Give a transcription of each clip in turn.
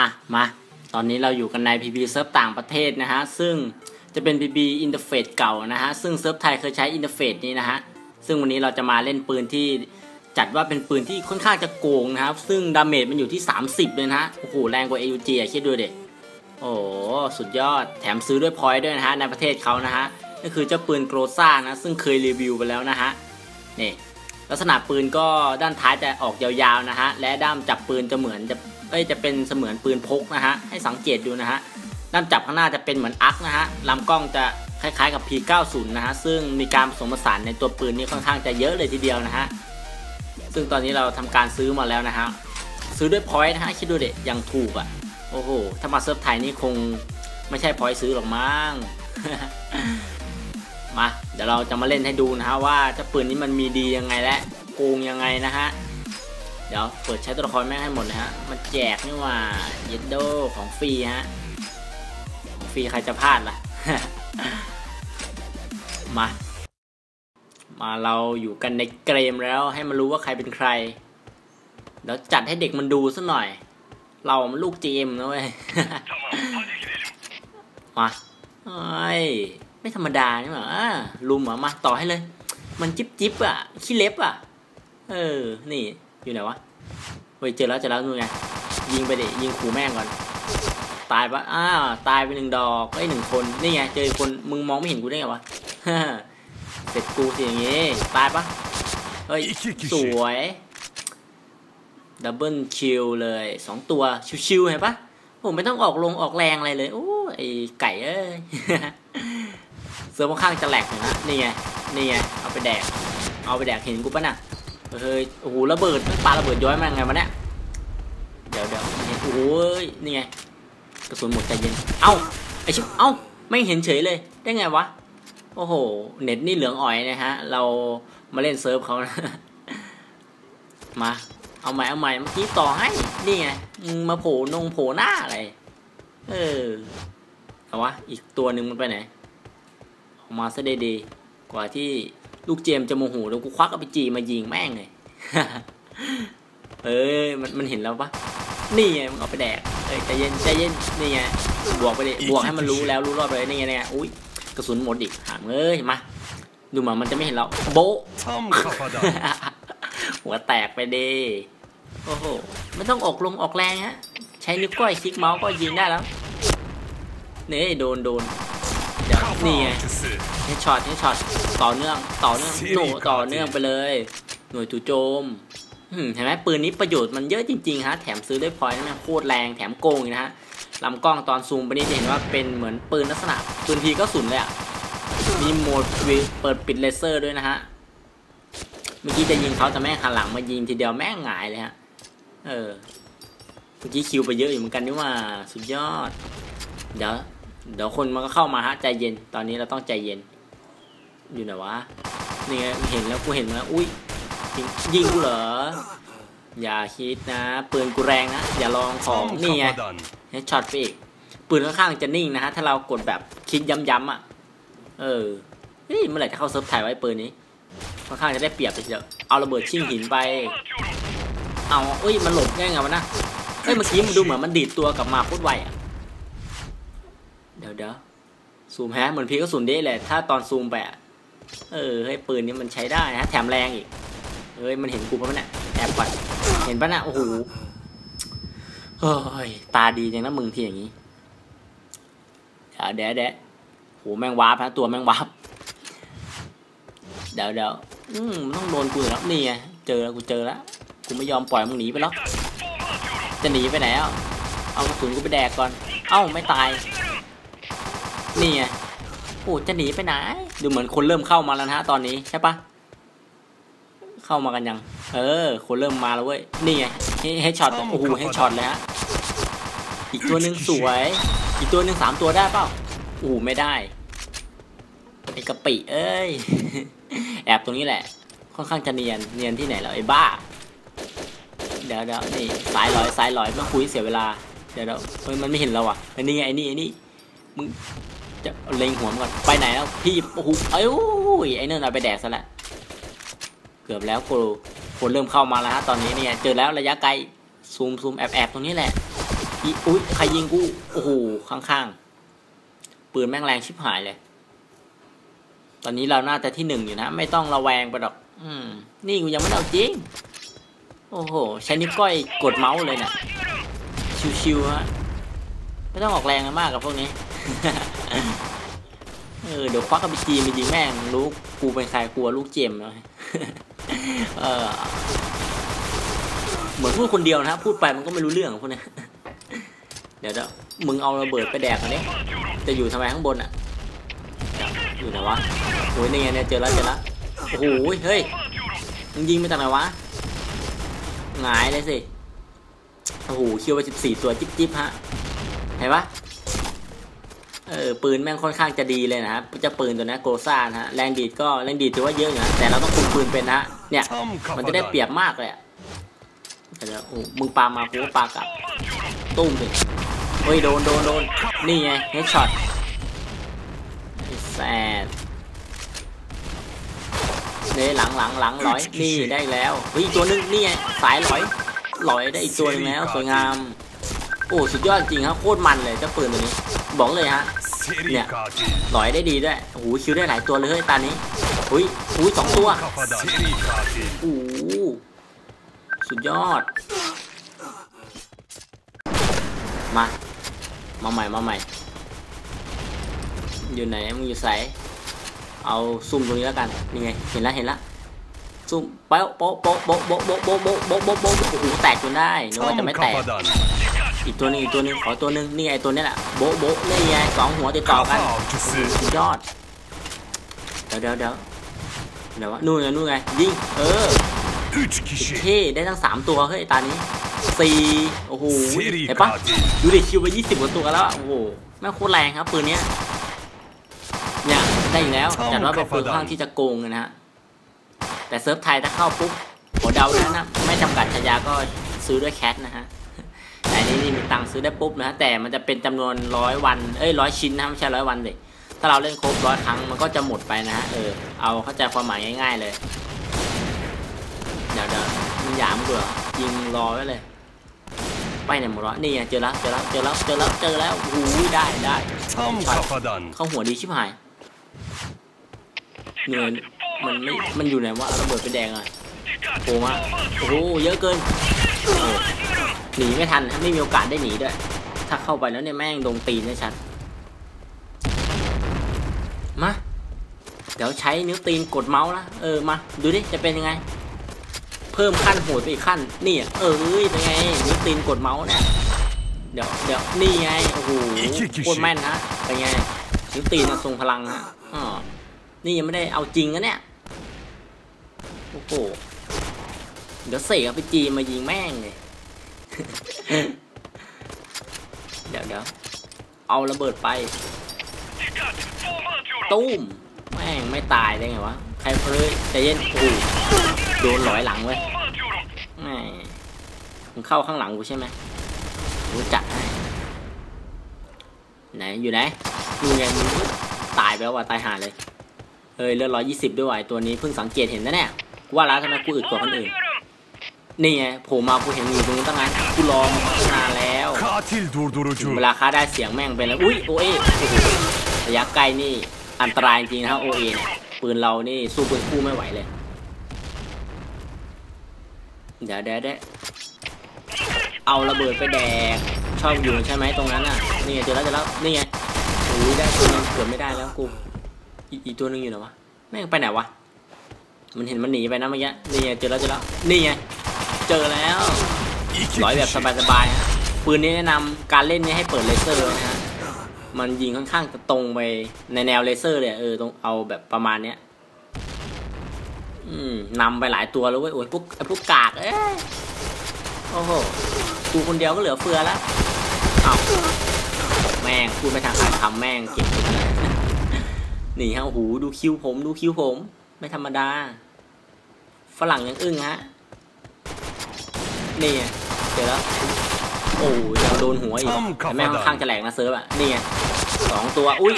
อะมา ตอนนี้เราอยู่กันใน PB เซิร์ฟต่างประเทศนะฮะ ซึ่งจะเป็น PB อินเทอร์เฟซเก่านะฮะ ซึ่งเซิร์ฟไทยเคยใช้อินเทอร์เฟซนี้นะฮะ ซึ่งวันนี้เราจะมาเล่นปืนที่จัดว่าเป็นปืนที่ค่อนข้างจะโกงนะครับ ซึ่งดาเมจมันอยู่ที่ 30 เลยนะฮะ โอ้โห แรงกว่า AUG อะคิดดูเด็กโอ้สุดยอด แถมซื้อด้วยพอยต์ด้วยนะฮะ ในประเทศเขานะฮะก็คือเจ้าปืนโกรซ่านะ ซึ่งเคยรีวิวไปแล้วนะฮะ นี่ ลักษณะปืนก็ด้านท้ายจะออกยาวๆนะฮะและด้ามจับปืนจะเหมือนจะเอ้ยจะเป็นเสมือนปืนพกนะฮะให้สังเกตดูนะฮะด้ามจับข้างหน้าจะเป็นเหมือนอักนะฮะลำกล้องจะคล้ายๆกับ P90 นะฮะซึ่งมีการผสมผสานในตัวปืนนี้ค่อนข้างจะเยอะเลยทีเดียวนะฮะซึ่งตอนนี้เราทำการซื้อมาแล้วนะฮะซื้อด้วยพอยต์นะฮะคิดดูเด็ยังถูกอะโอ้โหถ้ามาเซิร์ฟไทยนี่คงไม่ใช่พอยต์ซื้อหรอกมั้ง มา เดี๋ยวเราจะมาเล่นให้ดูนะฮะว่าเจ้าปืนนี้มันมีดียังไงและโกงยังไงนะฮะ เดี๋ยวเปิดใช้ตัวละครแม่งให้หมดนะฮะ มันแจกนี่ว่าเยดโดของฟรีฮะ ของฟรีใครจะพลาดล่ะ มา มาเราอยู่กันในเกมแล้วให้มันรู้ว่าใครเป็นใคร เดี๋ยวจัดให้เด็กมันดูสัหน่อย เรามันลูกเจมนะเว้ย มาเอ้ย ไม่ธรรมดานี่หว่าอ่าลุมเหรอมาต่อให้เลย มันจิ๊บจิ๊บอะขี้เล็บอะ เออ นี่อยู่ไหนวะเฮ้ยเจอแล้วเจอแล้วนู่นไง ยิงไปดิยิงขู่แม่งก่อน ตายปะอ้าวตายไปหนึ่งดอกไอ้ยหนึ่งคนนี่ไงเจอคนมึงมองไม่เห็นกูได้ไงวะเสร็จกูสิอย่างงี้ตายปะเฮ้ยสวยดับเบิลคิวเลยสองตัวชิวๆเห็นปะผมไม่ต้องออกลงออกแรงอะไรเลยโอ้ไอไก่เอ้ย เสือค่อนข้างจะแหลกอยนะนี่ไงนี่ไงเอาไปแดก เอาไปแดกเห็นกูปะน่ะเฮ้ยโอ้โหระเบิดปลาระเบิดย้อยมาไงวะเนี่ยเดี๋ยวเดี๋ยวโอ้โหนี่ไงกระสุนหมดใจเย็นเอ้าไอชิบเอ้าไม่เห็นเฉยเลยได้ไงวะโอ้โหเน็ตนี่เหลืองอ่อยนะฮะ เรามาเล่นเซิร์ฟเขานะมาเอาใหม่เอาใหม่เมื่อกี้ต่อให้นี่ไงมึงมาโผล่นงโผล่หน้าอะไรเออเอาวะอีกตัวหนึ่งมันไปไหน ออกมาซะดีๆกว่าที่ลูกเจมส์จะโมโหแล้วกูควักเอาไปจีมายิงแม่งเลยเอ้ยมันมันเห็นแล้วปะนี่ไงมึงเอาไปแดกเอ้ยใจเย็นใจเย็นนี่ไงบวกไปดิบวกให้มันรู้แล้วรู้รอบเลยนี่ไงเนี่ยอุ้ยกระสุนหมดอีกหามเอ้ยมาดูเหมือนมันจะไม่เห็นเราโบะ Tam kafadan. หัวแตกไปดิโอ้โหไม่ต้องออกลงออกแรงฮะ ใช้นิ้วก้อยคลิกเมาส์ก็ยิงได้แล้วนี่โดนโดน เดี๋ยวนี่ไง Avcısı. เฮดช็อตเฮดช็อตต่อเนื่องต่อเนื่องโหนต่อเนื่องไปเลย หน่วยจู่โจมอืมเห็นไหมปืนนี้ประโยชน์มันเยอะจริงๆฮะแถมซื้อด้วยพอยต์นะโคตรแรงแถมโกงอีกนะฮะลำกล้องตอนซูมไปนี่จะเห็นว่าเป็นเหมือนปืนลักษณะปืนทีก็สุนเลยอะมีโหมดเปิดปิดเลเซอร์ด้วยนะฮะเมื่อกี้จะยิงเขาแต่แม่งหันหลังมายิงทีเดียวแม่งหงายเลยฮะเออเมื่อกี้คิวไปเยอะอยู่เหมือนกันนี่ว่าสุดยอดเดี๋ยว เดี๋ยวคนมันก็เข้ามาฮะใจเย็น ตอนนี้เราต้องใจเย็น อยู่ไหนวะ นี่ไงเห็นแล้วกูเห็นแล้วอุ้ยยิงยิงกูเหรอ อย่าคิดนะปืนกูแรงนะ อย่าลองของ Tam นี่ไง kafadan. เฮดช็อตไปอีกปืนค่อนข้างจะนิ่งนะฮะ ถ้าเรากดแบบคลิกย้ำๆอะ เออเฮ้ยเมื่อไหร่จะเข้าเซิร์ฟไทยไว้ปืนนี้ ค่อนข้างจะได้เปรียบไปทีเดียวเอาระเบิดชิ่งหินไป เอาเอ้ย มันหลบได้ไงวะนะเฮ้ยเมื่อกี้มันดูเหมือนมันดีดตัวกลับมาโคตรไวอะ เดี๋ยวเดี๋ยวซูมฮะเหมือนพีก็สุนเด้เลยถ้าตอนซูมไปอะเออเฮ้ยปืนนี้มันใช้ได้นะแถมแรงอีกเฮ้ยมันเห็นกูปะเนี่ยแอบก่อนเห็นปะน่ะโอ้โหเฮ้ยตาดีจังนะมึงทีอย่างนี้เดี๋ยวเดี๋ยวโหแมงวาร์ปนะตัวแมงวาร์ปเดี๋ยวเดี๋ยวอืมมันต้องโดนกูแล้วนี่ไงเจอแล้วกูเจอแล้วกูไม่ยอมปล่อยมึงหนีไปหรอกจะหนีไปไหนอะเอากระสุนกูไปแดกก่อน เอ้าไม่ตาย นี่ไงโอ้จะหนีไปไหน ดูเหมือนคนเริ่มเข้ามาแล้วนะฮะตอนนี้ใช่ปะเข้ามากันยัง เออ คนเริ่มมาแล้วเว้ย นี่ไงเฮดช็อต โอ้โหเฮดช็อตเลยฮะ อีกตัวหนึ่งสวย อีกตัวหนึ่งสามตัวได้เปล่าโอ้โหไม่ได้ไอ้กะปิ เอ้ย แอบตรงนี้แหละ ค่อนข้างจะเนียน เนียนที่ไหนแล้วไอ้บ้า เดี๋ยวเดี๋ยวนี่สายลอยสายลอยมาคุยเสียเวลา เดี๋ยวเดี๋ยวเฮ้ยมันไม่เห็นเราอะไอ้นี่ไงไอ้นี่ไอ้นี่ มึง จะเล็งหัวมันก่อนไปไหนแล้วพี่โอ้โหเอ้ยไอ้นั่นเอาไปแดกซะแล้วเกือบแล้วกูคนเริ่มเข้ามาแล้วฮะตอนนี้เนี่ยเจอแล้วระยะไกลซูมซูมแอบแอบตรงนี้แหละอีอุ้ยใครยิงกูโอ้โหข้างๆปืนแม่งแรงชิบหายเลย ตอนนี้เราน่าจะที่หนึ่งอยู่นะไม่ต้องระแวงไปหรอก อืม นี่กูยังไม่เอาจริง โอ้โหใช้นิ้วก้อยกดเมาส์เลยนะ่ะชิวๆฮะไม่ต้องออกแรงมากกับพวกนี้ เออเดี๋ยวควักกับจีมายิงแม่งรู้กูเป็นใครกลัวลูกเจมเลยเออเหมือนพูดคนเดียวนะพูดไปมันก็ไม่รู้เรื่องพวกนี้เดี๋ยวเดี๋ยวมึงเอาระเบิดไปแดกอันนี้จะอยู่ทำไมข้างบนอะ อยู่ไหนวะโอ้ยนี่ไงเนี่ยเจอแล้วเจอแล้วโอ้โหเฮ้ยมึงยิงมาจากไหนวะหงายเลยสิโอ้โหคิวไปสิบสี่ตัวจิ๊บจิ๊บฮะเห็นปะ เออปืนแม่งค่อนข้างจะดีเลยนะครับจะปืนตัวนี้โกซ่านะฮะแรงดีดก็แรงดีดถือว่าเยอะนะแต่เราต้องคุมปืนเป็นนะเนี่ยมันจะได้เปรียบมากเลยอะแต่เดี๋ยวโอ้มึงปามากูก็ปากลับตุ้มเลยเฮ้ยโดนโดนโดนนี่ไงเฮดช็อตแซดเนี่ยหลังหลังหลังร้อยนี่ได้แล้วเฮ้ยอีกตัวนึงนี่ไงสายร้อยร้อยได้อีกตัวนึงแล้วสวยงามโอ้สุดยอดจริงครับโคตรมันเลยเจ้าปืนตัวนี้ บอกเลยฮะ Seri Ya. katil. ร้อยได้ดีด้วยโอ้โหคิวได้หลายตัวเลยเฮ้ยตานี้อุ้ยอุ้ยสองตัว Kafadan. Seri katil. โอ้โหสุดยอด มา มาใหม่มาใหม่ อยู่ไหนมึงอยู่ใสเอาซุ่มตรงนี้แล้วกันนี่ไงเห็นแล้วเห็นแล้วซุ่มเป๊ะโป๊ะโป๊ะโป๊ะโป๊ะโป๊ะโป๊ะโป๊ะโป๊ะโป๊ะโป๊ะโอ้โหแตกจนได้นึกว่าจะ Tam ไม่แตก kafadan. อีกตัวหนึงอีกตัวหนึงขอตัวหนึงนี่ไงตัวนี้แหละโบ๊ะโบ๊ะนี่ไงสองหัวติดต่อกัน Kafa avcısı. สุดยอดเดี๋ยวเดี๋ยวเดี๋ยวเดี๋ยววะนู่นไงนู่นไงยิงเออ Üç kişi. เท่ได้ทั้งสามตัวเฮ้ยตานี้สี่โอ้โห Seri เห็นปะ katil. ดูดิคิวไปยี่สิบกว่าตัวแล้วอะโอ้โหแม่งโคตรแรงครับปืนเนี้ยเนี่ยได้อีกแล้วจัดว่าเป็นปืนค่อนข้างที่จะโกงเลยนะฮะแต่เซิร์ฟไทยถ้าเข้าปุ๊บผมเดานะนะไม่จำกัดฉายาก็ซื้อด้วยแคทนะฮะแต่อั นนี้นี่มีตังค์ซื้อได้ปุ๊บนะฮะแต่มันจะเป็นจำนวนร้อยวันเอ้ยร้อยชิ้นนะไม่ใช่ร้อยวันเลยถ้าเราเล่นครบร้อยครั้งมันก็จะหมดไปนะฮะเออเอาเข้าใจความหมายง่าย ๆเลยเดี๋ยวเดี๋ยวมึงหยามกูเหรอยิงรอไว้เลย ไปไหนหมดวะนี่ไงเจอแล้วเจอแล้วเจอแล้วเจอแล้วเจอแล้วโอ้โหได้ได้ Tam kafadan. เข้าหัวดีชิบหายเงินมันไม่มันอยู่ไหนวะระเบิดเป็นแดงอะโผล่มาโอ้โหเยอะเกินเออ หนีไม่ทันไม่มีโอกาสได้หนีด้วย ถ้าเข้าไปแล้วเนี่ยแม่งโดนตีนแน่ชัดมาเดี๋ยวใช้นิ้วตีนกดเมาส์นะเออมาดูดิจะเป็นยังไง เพิ่มขั้นโหดไปอีกขั้น นี่เอ้ยเป็นไงนิ้วตีนกดเมาส์เนี่ยเดี๋ยวเดี๋ยวนี่ไงโอ้โหโคตรแม่นฮะเป็นไงนิ้วตีนทรงพลังฮะอ๋อนี่ยังไม่ได้เอาจริงนะเนี่ยโอ้โหเดี๋ยวเสกไปจีมายิงแม่งเลย เดี๋ยวเดี๋ยวเอาระเบิดไปตุ้มแม่งไม่ตายได้ไงวะใครเฮ้ยใจเย็นโอ้โดนหลอยหลังเว้ยแม่มึงเข้าข้างหลังกูใช่ไหมรู้จักให้ไหนอยู่ไหนดูไงมึงตายไปแล้วว่ะตายหาเลยเฮ้ยเลือดร้อยยี่สิบด้วยว่ะตัวนี้เพิ่งสังเกตเห็นนะเนี่ยว่าแล้วทำไมกูอึดกว่าคนอื่น นี่ไงโผล่มากูเห็นอยู่ตรงนู้นตั้งนานกูรอมาตั้งนานแล้ว Katil durdurucu. เวลาค้าได้เสียงแม่งเป็นแล้วอุ้ยโอเอระยะไกลนี่อันตรายจริงนะครับโอเอเนี่ยปืนเรานี่สู้ปืนคู่ไม่ไหวเลยเดี๋ยวเดี๋ยวเดี๋ยวเอาระเบิดไปแดกชอบอยู่ใช่ไหมตรงนั้นน่ะนี่ไงเจอแล้วเจอแล้วนี่ไงโอ้ยได้ตัวนึงเกือบไม่ได้แล้วกูอีกอีกตัวนึงอยู่ไหนวะแม่งไปไหนวะมันเห็นมันหนีไปนะเมื่อกี้นี่ไงเจอแล้วเจอแล้วนี่ไง เจอแล้ว İki ร้อยแบบ kişi. สบายๆฮะปืนนี้แนะนำการเล่นนี้ให้เปิดเลเซอร์นะฮะมันยิงค่อนข้างจะตรงไปในแนวเลเซอร์เลยเออตรงเอาแบบประมาณเนี้ยอืมนำไปหลายตัวแล้วเว้ยโอ้ยพวกไอ้พวกกากเอ้ยโอ้โหกูคนเดียวก็เหลือเฟือแล้วเอาแม่งพูดไม่ทางการทำแม่งเก็บไปแล้วนี่ฮะโอ้โหดูคิวผมดูคิวผม ไม่ธรรมดา ฝรั่งยังอึ้งฮะ นี่ไงเจอแล้วโอ้ยยังโดนหัวอีกแต่แม่งค่อนข้างจะแหลกนะเซิร์ฟอะนี่ไงสองตัวอุ้ย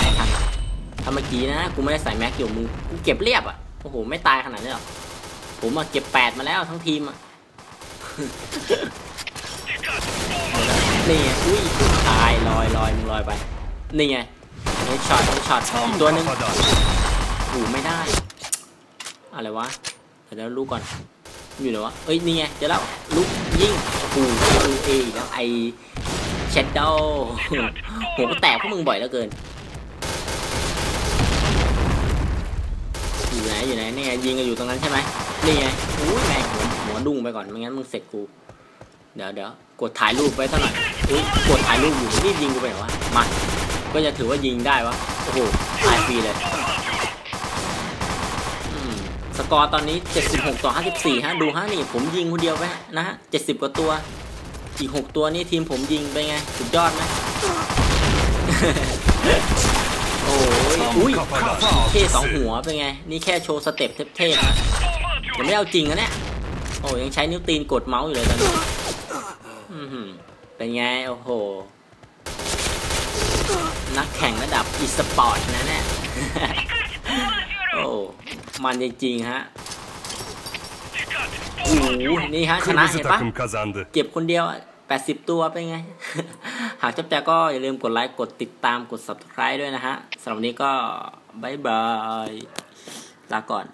ไม่ทันถ้าเมื่อกี้นะกูไม่ได้ใส่แม็กอยู่มึงกูเก็บเรียบอะโอ้โหไม่ตายขนาดนี้หรอกผมมาเก็บแปดมาแล้วทั้งทีมอะเนี่ไงอุ้ยตายลอยลอยมึงลอยไปนี่ไงเฮดช็อตเฮดช็อต Tam ตัวหนึง kafadan. หูไม่ได้อะไรวะเดี๋ยวลูกก่อน อยู่ไหนวะเอ้ยนี่ไงเจอแล้วลุกยิงหูดูเอแล้วไอเชดโดหัวก็แตกพวกมึงบ่อยแล้วเกิน อยู่ไหนอยู่ไหนนี่ไงยิงกันอยู่ตรงนั้นใช่ไหมนี่ไงอุ้ยแม่งหัวหัวดุ้งไปก่อนไม่งั้นมึงเสร็จกูเดี๋ยวเดี๋ยวกดถ่ายรูปไว้สักหน่อยอุ้ยกดถ่ายรูปอยู่รีบยิงกูไปเหรอวะมาก็จะถือว่ายิงได้วะโอ้โหตายฟรีเลย สกอร์ตอนนี้ 76 ต่อ 54 ฮะ ดูฮะนี่ผมยิงคนเดียวไปฮะนะฮะ 70 กว่าตัว อีก 6 ตัวนี่ทีมผมยิงไปไง สุดยอดไหมโอ้ยอุ้ย Kafadan. เท่สองหัวเป็นไง นี่แค่โชว์สเต็ปเทพๆนะยังไม่เอาจริงนะเนี่ย โอ้ยังใช้นิ้วตีนกดเมาส์อยู่เลยตอนนี้อื้อหือเป็นไง โอ้โห นักแข่งระดับอีสปอร์ตนะเนี่ย โอ้มันจริงๆฮะโอ้โหนี่ฮะชนะ Kırmızı เห็นปะ takım kazandı. เก็บคนเดียวอะ80 ตัวเป็นไง หากชอบใจก็อย่าลืมกดไลค์ กดติดตาม กด subscribe ด้วยนะฮะสำหรับวันนี้ก็บายบาย ลาก่อน